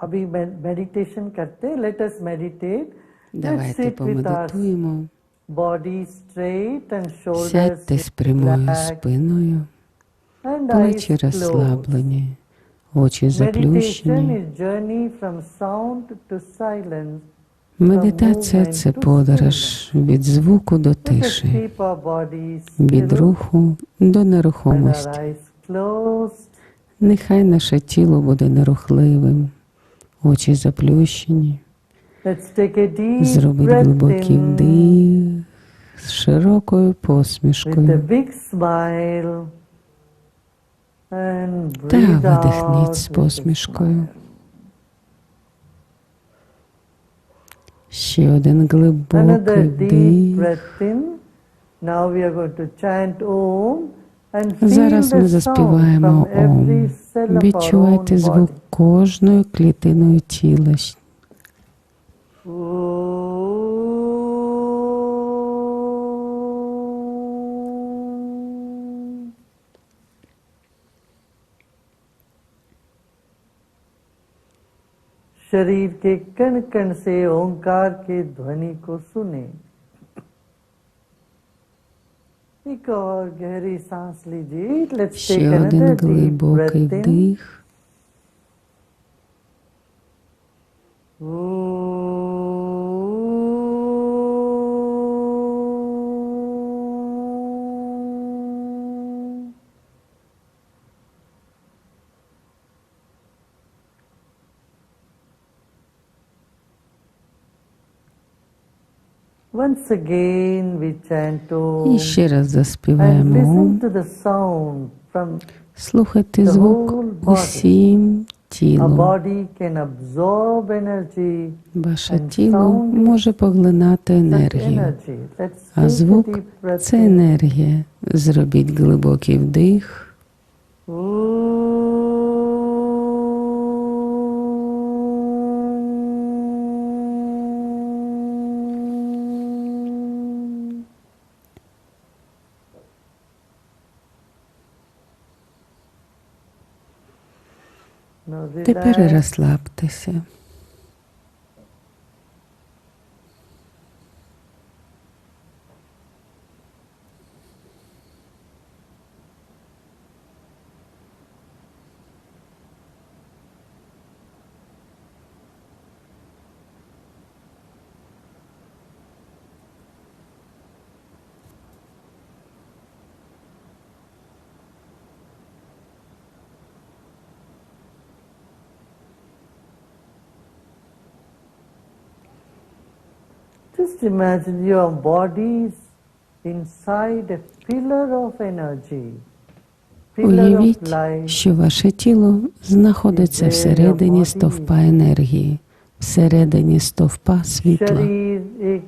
अभी मेडिटेशन करते let us meditate let's Давайте sit with our помедитуємо. body straight and shoulders Сядьте з прямою relaxed спиною, and eyes плечі closed. розслаблені, очі Meditation заплющені. is journey from sound to silence. Медитація це подорож від звуку до Let us тиші, keep our bodies від still руху до and our нерухомості. eyes closed. Нехай наше тіло буде нерухливим, очі заплющені. Зробіть глибокий вдих з широкою посмішкою та видихніть з посмішкою. Ще один глибокий вдих. Зараз ми заспіваємо Ом. cell of our Відчувайте own звук body. кожною клітиною тіла. Om. शरीर के कण कण से ओंकार के ध्वनि को सुने Ще один глибокий вдих. І ще раз заспіваємо Слухайте звук усім тілом. Ваше тіло може поглинати енергію, а звук це енергія. Зробіть глибокий вдих. Тепер розслабтеся. Just imagine your bodies inside a pillar of energy, pillar of Уявіть, light. що ваше тіло знаходиться всередині стовпа енергії, всередині стовпа світла. शरीर एक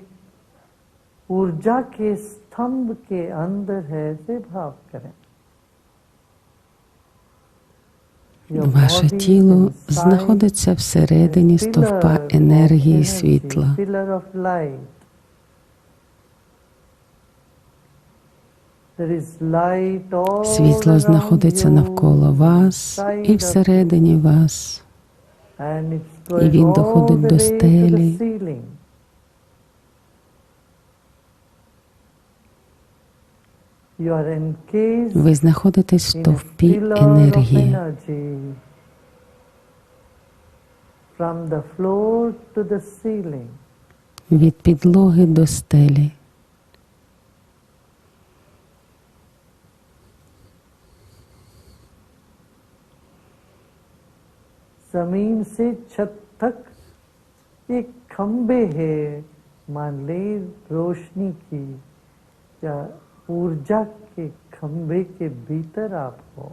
ऊर्जा के स्तंभ के अंदर है से भाव करें Ваше тіло знаходиться всередині стовпа енергії світла. Світло знаходиться навколо вас і всередині вас. І він доходить до стелі. Ви знаходитесь в in a стовпі pillar of енергії. energy from the floor to the ceiling. від підлоги до стелі. जमीन से छत तक एक खंबे है मान ले रोशनी की या ऊर्जा के खंभे के भीतर आप हो।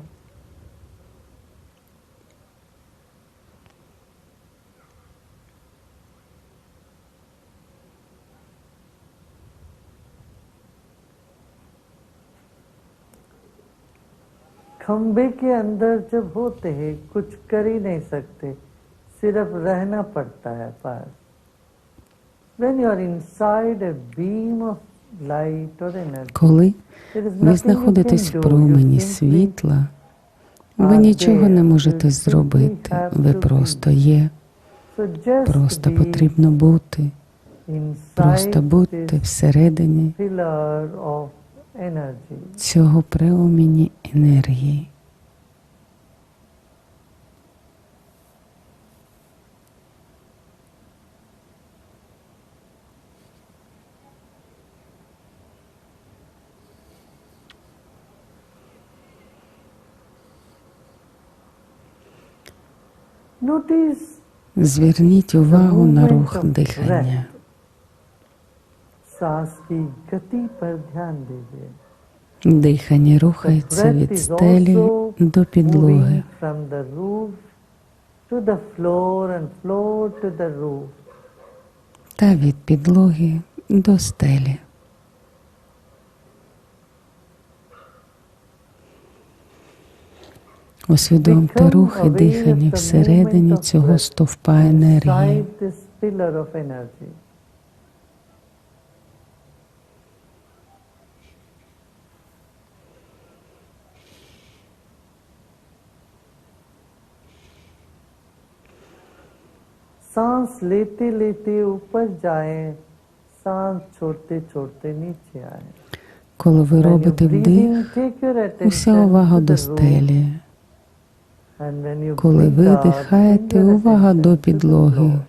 खंबे के अंदर जब होते हैं, कुछ कर ही नहीं सकते। सिर्फ़ रहना पड़ता है पास when you are beam of light or energy Коли ви знаходитесь в промені світла, ви нічого не можете зробити. Ви просто є. Просто потрібно бути, просто бути всередині цього преомені енергії. Зверніть увагу на рух дихання. Дихання рухається від стелі до підлоги. Та від підлоги до стелі. Усвідомте рухи дихання всередині цього стовпа енергії. Inside this pillar of energy. सांस लेते लेते ऊपर जाए सांस छोड़ते छोड़ते नीचे आए Коли ви When you're робите вдих, breathing, take your attention уся увага to до the room. стелі. Коли bring your увага до підлоги. floor.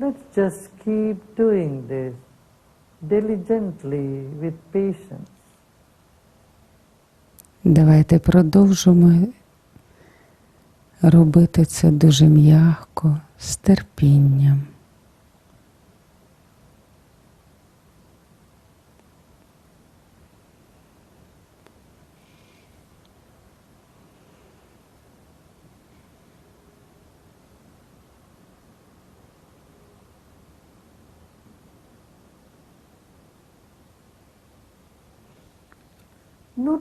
Let's just keep doing this diligently with patience. Давайте продовжимо робити це дуже м'яко, з терпінням.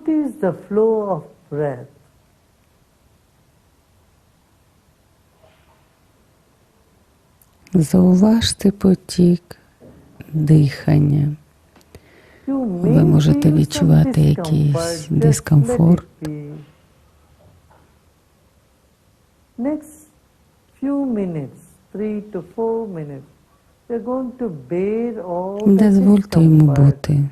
Notice the flow of breath. Зауважте потік дихання. Ви можете відчувати якийсь дискомфорт. Next few minutes, three to four minutes, Дозвольте йому бути.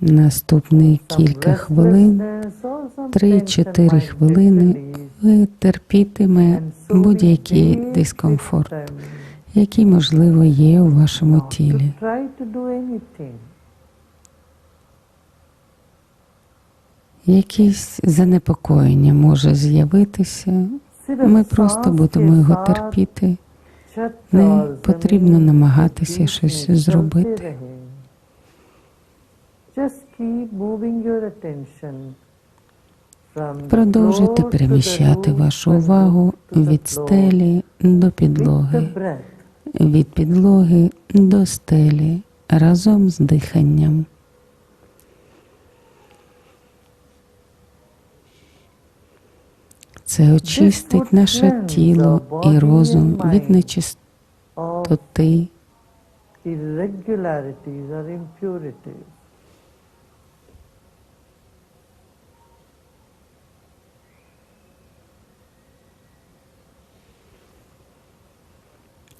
Наступні кілька хвилин, restlessness or some 3-4 хвилини, ви терпітиме будь-який дискомфорт, який, можливо, є у вашому тілі. Якесь занепокоєння може з'явитися. Ми просто будемо його терпіти. Не потрібно намагатися щось зробити. Продовжуйте переміщати вашу увагу від стелі до підлоги, від підлоги до стелі разом з диханням. Це очистить наше тіло і розум від нечистоти.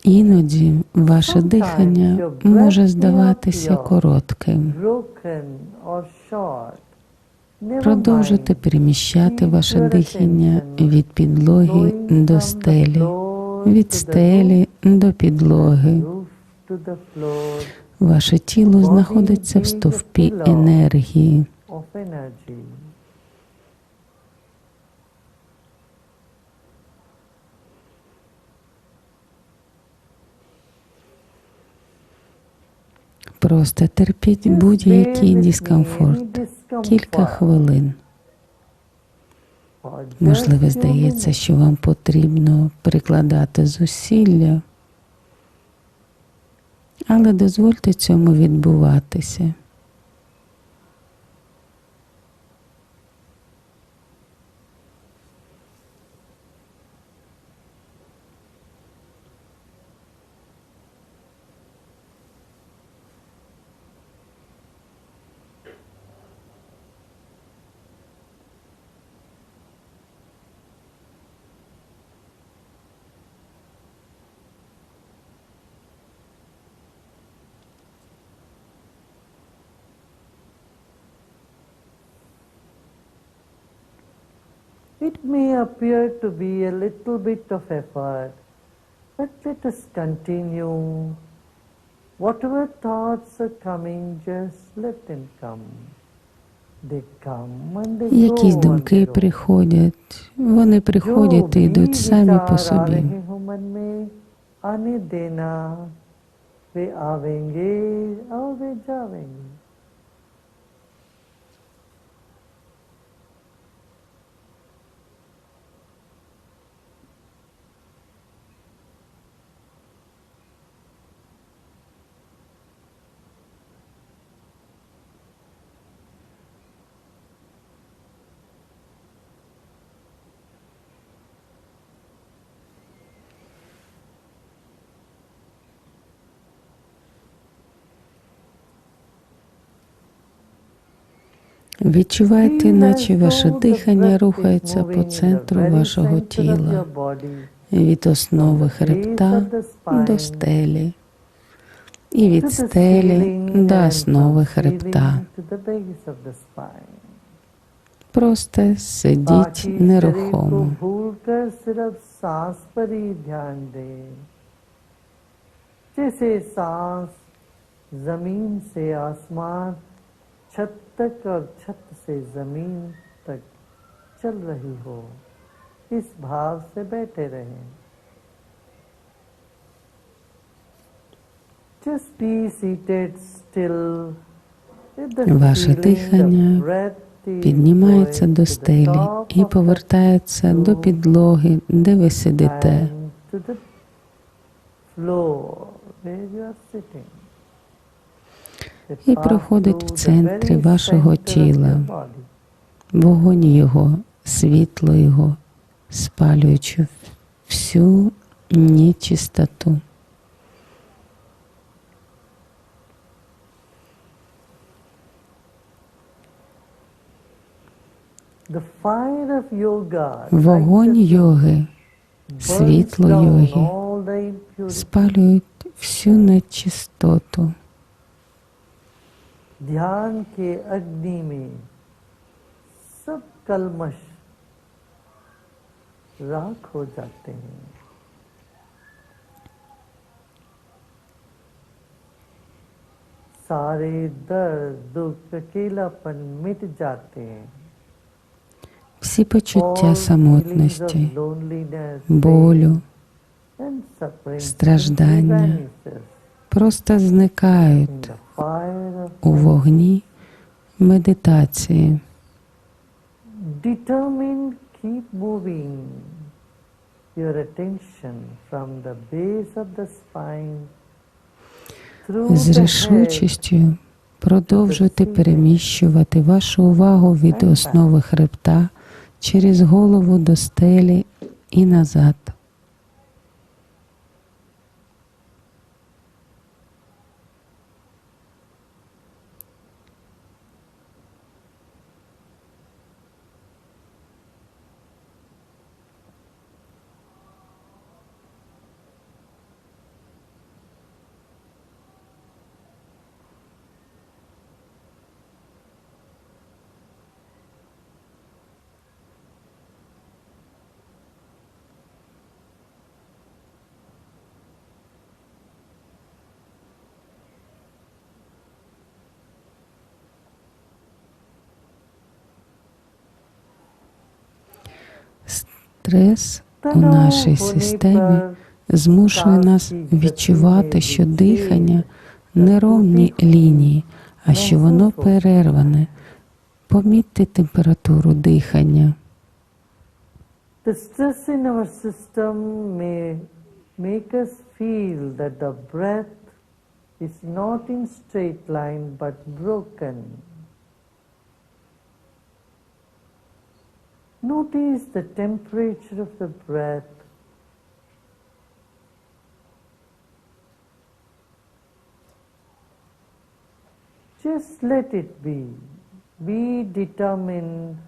Іноді ваше дихання може здаватися коротким. broken or short. Never Продовжуйте переміщати ваше дихання від підлоги до стелі, від стелі до підлоги. Ваше тіло знаходиться в стовпі енергії. Просто терпіть будь-який дискомфорт. Кілька хвилин. Можливо, здається, що вам потрібно прикладати зусилля, але дозвольте цьому відбуватися. It may appear to be a little bit of effort, but let us continue. Whatever thoughts are coming, just let them come. They come and they Якісь go думки and go. приходять, вони приходять і йдуть самі по собі. Ви авенге, а ви джавенге. Відчувайте, Feel наче as ваше though the дихання breath is рухається moving по in the центру very вашого center of тіла, your body, від основи from the хребта base of the до spine стелі, і to від the стелі ceiling до and основи from хребта. ceiling to the base of the spine. Просто сидіть बाकी शरीर को нерухомо. भूलकर सिर्फ सांस पर ही ध्यान दें जैसे सांस जमीन से आसमान छत तक और छत से जमीन तक चल रही हो इस भाव से बैठे रहें Just be seated still with the Ваше feeling the дихання breath is Піднімається going до to the стелі top і of the повертається до підлоги, де ви сидите. І проходить в центрі вашого тіла. Вогонь його, світло його, спалюючи всю нечистоту. Вогонь йоги, світло йоги спалюють всю нечистоту. ध्यान के अग्नि में सब कलमश राख हो जाते हैं सारे दर्द दुख अकेलापन मिट जाते हैं Всі почуття All feelings самотності, of loneliness, болю pain and suffering страждання simply vanishes просто зникають у вогні медитації. Determined, keep moving your attention from the base of the spine З рішучістю продовжуйте переміщувати вашу увагу від основи хребта через голову до стелі і назад. Стрес у нашій системі змушує нас відчувати, що дихання не ровні лінії, а що воно перерване. Помітьте температуру дихання. The stress in our system may make us feel that the breath is not in straight line but broken. Notice the temperature of the breath. Just let it be. Be determined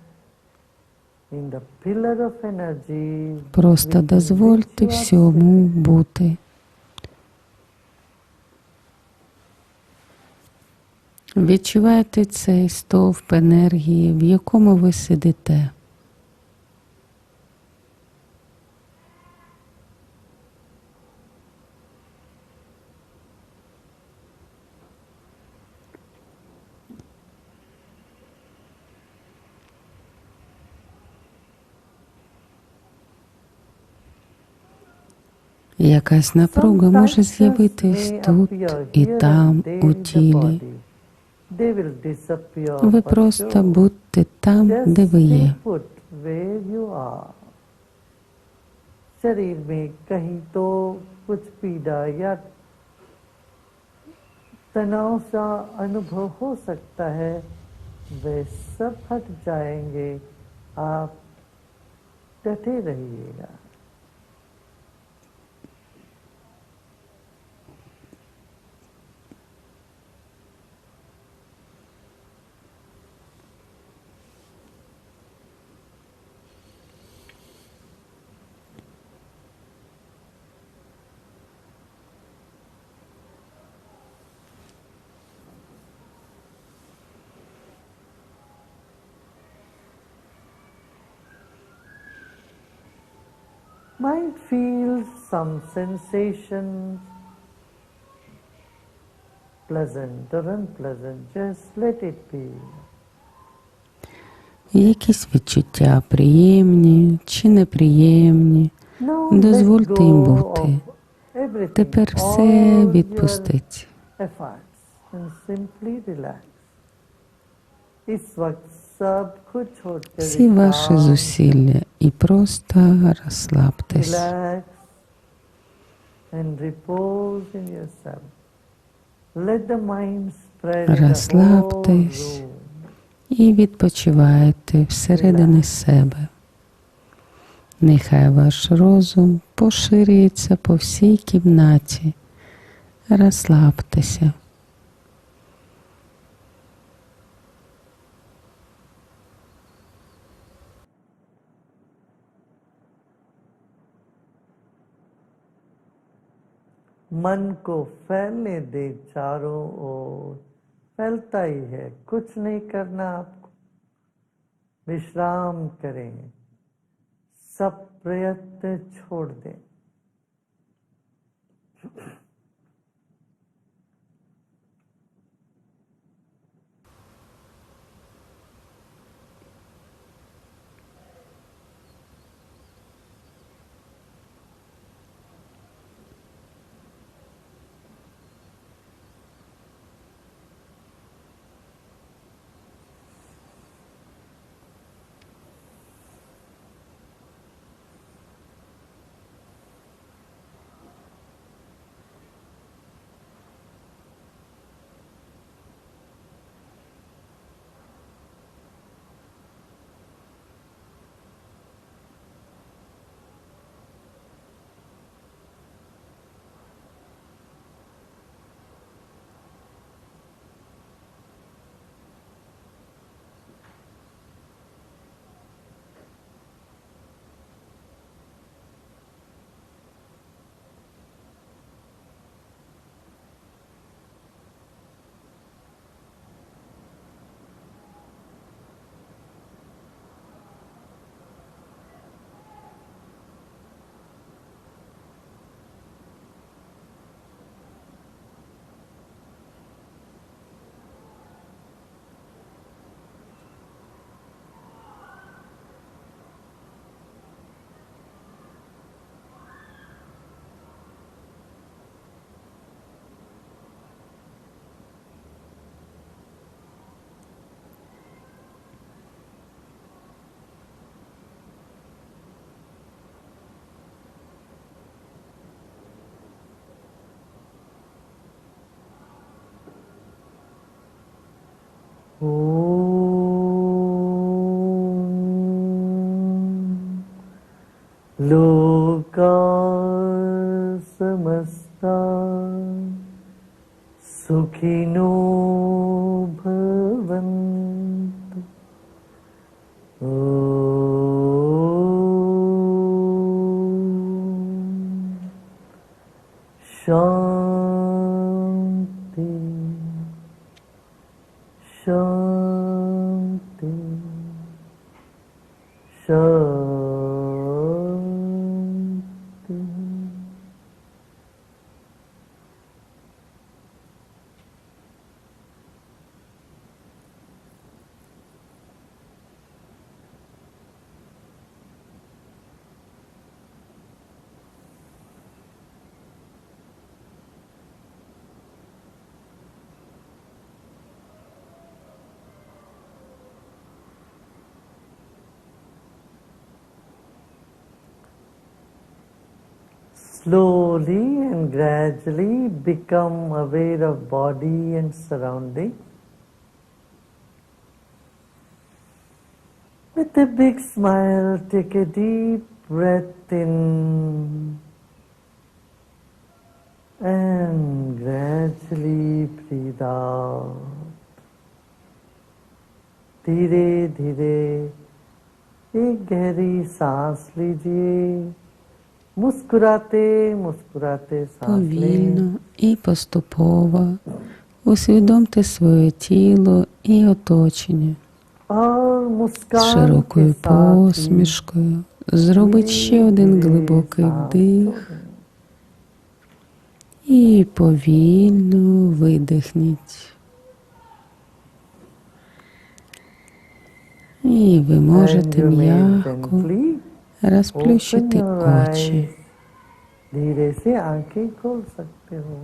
in the pillar of energy. Просто дозвольте всьому бути. Відчувайте цей стовп енергії, в якому ви сидите. Якась напруга може з'явитись тут і там, у тілі. Ви просто будьте там, де ви є. शरीर में कहीं Might feel some sensation pleasant or unpleasant, just let it be. Якісь відчуття приємні чи неприємні. Дозвольте їм бути. Тепер все відпустить. Всі ваші зусилля і просто розслабтесь. Розслабтесь. і відпочивайте всередині себе. Нехай ваш розум поширюється по всій кімнаті. Розслабтеся. मन को फैलने दे चारों ओर। फैलता ही है, कुछ नहीं करना आपको। विश्राम करें, सब प्रयत्न छोड़ दें। लोका समस्ता सुखिनो भवन्तु slowly and gradually become aware of body and surrounding. With a big smile, take a deep breath in and gradually breathe out. धीरे धीरे एक गहरी सांस लीजिए Повільно і поступово усвідомте своє тіло і оточення. Широкою посмішкою. Зробить ще один глибокий вдих. І повільно видихніть. І ви можете м'яко gently розплющити open your очі. eyes. धीरे से आंखें खोल सकते हो